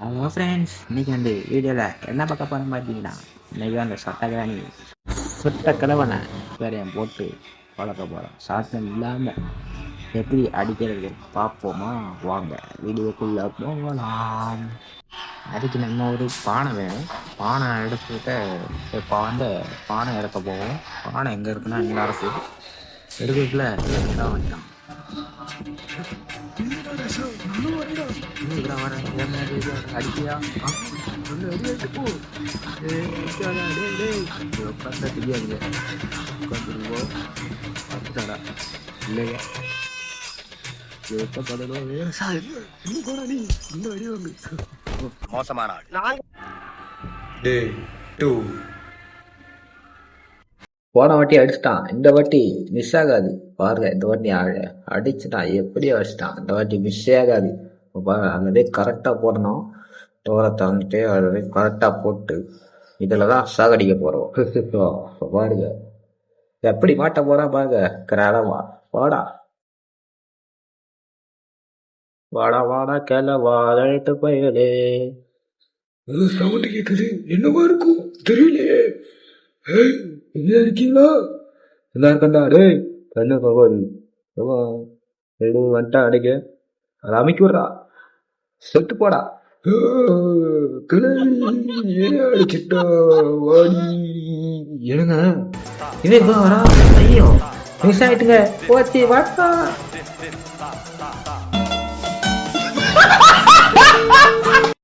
Hello friends இன்னைக்கு வந்து வீடியோவில் என்ன பார்க்க போகிறோம் பார்த்தீங்கன்னா இன்றைக்கி அந்த சட்டகிராணி சுட்ட கிழவனை வேறையும் போட்டு வளர்க்க போகிறோம் சாத்தம் இல்லாமல் எப்படி அடிக்கிறது பார்ப்போமா வாங்க வீடியோக்குள்ளே போகலாம் அதுக்கு நம்ம ஒரு பானை வேணும் பானை எடுத்துக்கிட்ட இப்போ வந்து பானை இறக்க போவோம் பானை எங்கே இருக்குன்னா எங்கள் அரசு எடுக்கிறதுக்குள்ள இடம் அடிக்கியா? அடி, அடி, போ. உட்கார்ந்தா தெரியாதுங்க. பார்த்துட்டாடா. எப்ப நீ? இந்த. மோசமான ஆள் டே டூ போன வாட்டி அடிச்சிட்டான். இந்த வாட்டி மிஸ் ஆகாது. பாருங்க இந்த வாட்டி அடிச்சிட்டான் எப்படி அடிச்சிட்டான்? இந்த வாட்டி மிஸ் ஆகாது. அதே கரெக்டாக போடணும். தோரத்தை வந்துட்டு அதே கரெக்டாக போட்டு இதில் தான் சாகடிக்க போகிறோம் பாருங்க. எப்படி மாட்ட போறான் பாருங்க. கிராடமா வாடா. வாடா வாடா கிளவா அழைத்து பயலே சவுண்ட் கேட்குது என்னவா இருக்கும்? தெரியலையே. எங்க இருக்கீங்களா நல்லா இருக்கண்டா டேய் கண்ணு பகவான் ரெண்டு வந்துட்டா அடிக்க அதை அமைக்க விட்றா செத்து போடா ஆ, கிளவி, ஏன் அடிச்சிட்டா வாடி எழுங்க இது இப்போ வரா ஐயோ மிஸ் ஆயிட்டுங்க போச்சு வாட்டா